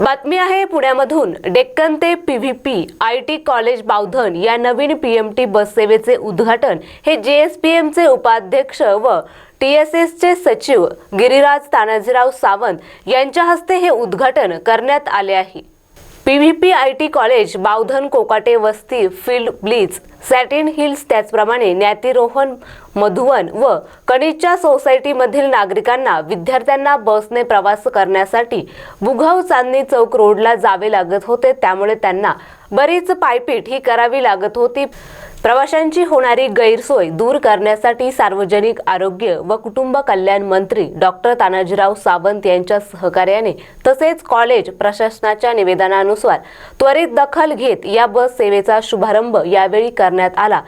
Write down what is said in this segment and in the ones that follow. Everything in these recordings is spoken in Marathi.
बातमी आहे पुण्यामधून. डेक्कन ते P V P I T college Bavdhan या नवीन पी एम टी बससेवेचे उद्घाटन हे जे एस पी एमचे उपाध्यक्ष व टी एस एसचे सचिव गिरिराज तानाजीराव सावंत यांच्या हस्ते हे उद्घाटन करण्यात आले आहे. P VP I T college Bavdhan Kokate वस्ती फील्ड ब्लीच सॅटिन हिल्स त्याचप्रमाणे ज्ञातिरोहण मधुवन व कनिच्या सोसायटीमधील नागरिकांना विद्यार्थ्यांना बसने प्रवास करण्यासाठी बुघाव चांदणी चौक रोडला जावे लागत होते. त्यामुळे त्यांना बरीच पायपीट ही करावी लागत होती. प्रवाशांची होणारी गैरसोय दूर करण्यासाठी सार्वजनिक आरोग्य व कुटुंब कल्याण मंत्री डॉक्टर तानाजीराव सावंत यांच्या सहकार्याने तसेच कॉलेज प्रशासनाच्या निवेदनानुसार त्वरित दखल घेत या बस सेवेचा शुभारंभ यावेळी करण्यात आला.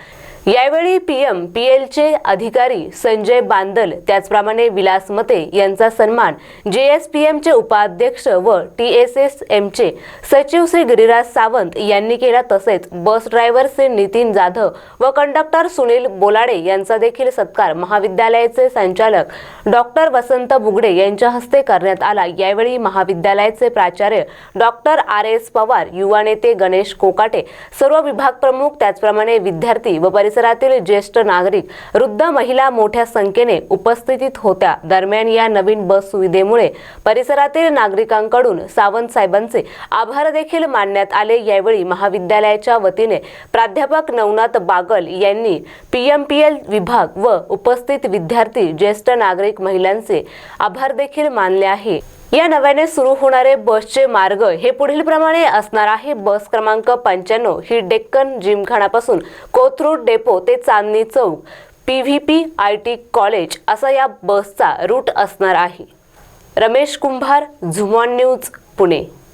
यावेळी पीएम पीएलचे अधिकारी संजय बांदल त्याचप्रमाणे विलास मते यांचा सन्मान जेएसपीएमचे उपाध्यक्ष व टी एस एस एमचे सचिव श्री गिरिराज सावंत यांनी केला तसेच बस ड्रायव्हर श्री नितीन जाधव व कंडक्टर सुनील बोलाडे यांचा देखील सत्कार महाविद्यालयाचे संचालक डॉक्टर वसंत बुगडे यांच्या हस्ते करण्यात आला. यावेळी महाविद्यालयाचे प्राचार्य डॉक्टर आर एस पवार युवा नेते गणेश कोकाटे सर्व विभाग प्रमुख त्याचप्रमाणे विद्यार्थी व परिसरातील ज्येष्ठ नागरिक वृद्ध महिला मोठ्या संख्येने उपस्थितीत होत्या. दरम्यान या नवीन बस सुविधेमुळे परिसरातील नागरिकांकडून सावंत साहेबांचे आभार देखील मानण्यात आले. यावेळी महाविद्यालयाच्या वतीने प्राध्यापक नवनाथ बागल यांनी पीएमपीएल विभाग व उपस्थित विद्यार्थी ज्येष्ठ नागरिक महिलांचे आभार देखील मानले आहे. या नव्याने सुरू होणारे बसचे मार्ग हे पुढील प्रमाणे असणार आहे. बस क्रमांक पंच्याण्णव ही डेक्कन जिमखानापासून कोथरूड डेपो ते Chandni Chowk P V P I T college असा या बसचा रूट असणार आहे. Ramesh Kumbhar zoom on news Pune.